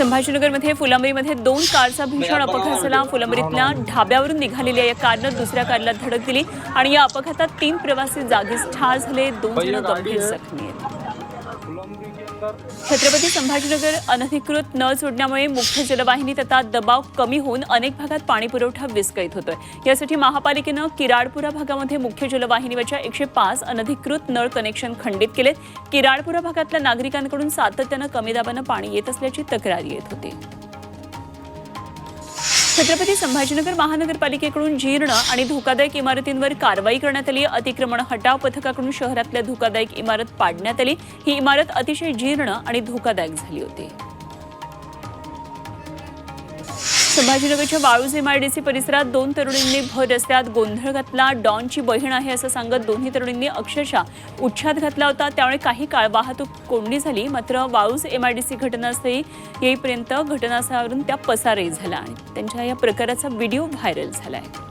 संभाजीनगरमध्ये फुलंब्रीमध्ये दोन कारचा भीषण अपघात झाला. फुलंब्रीतल्या ढाब्यावरून निघालेल्या या कारनं दुसऱ्या कारला धडक दिली आणि या अपघातात तीन प्रवासी जागीच ठार झाले. दोन जण गंभीर जखमी आहेत. छत्रपती संभाजीनगर अनधिकृत नळ सोडण्यामुळे मुख्य जलवाहिनीत आता दबाव कमी होऊन अनेक भागात पाणी पुरवठा विस्कळीत होतोय. यासाठी महापालिकेनं किराडपुरा भागामध्ये मुख्य जलवाहिनीवरच्या एकशे पाच अनधिकृत नळ कनेक्शन खंडित केलेत. किराडपुरा भागातल्या नागरिकांकडून सातत्यानं कमी दाबानं पाणी येत असल्याची तक्रार येत होती. छत्रपती संभाजीनगर महानगरपालिकेकडून जीर्ण आणि धोकादायक इमारतींवर कारवाई करण्यात आली. अतिक्रमण हटाव पथकाकडून शहरातल्या धोकादायक इमारत पाडण्यात आली. ही इमारत अतिशय जीर्ण आणि धोकादायक झाली होती. संभाजीनगरच्या वाळूज एमआयडीसी परिसरात दोन तरुणींनी भर रस्त्यात गोंधळ घातला. डॉनची बहीण आहे असं सांगत दोन्ही तरुणींनी अक्षरशः उच्छाद घातला होता. त्यामुळे काही काळ वाहतूक कोंडी झाली. मात्र वाळूज एमआयडीसी घटनास्थळी येईपर्यंत घटनास्थळावरून त्या पसारही झाल्या आणि त्यांच्या या प्रकाराचा व्हिडिओ व्हायरल झाला आहे.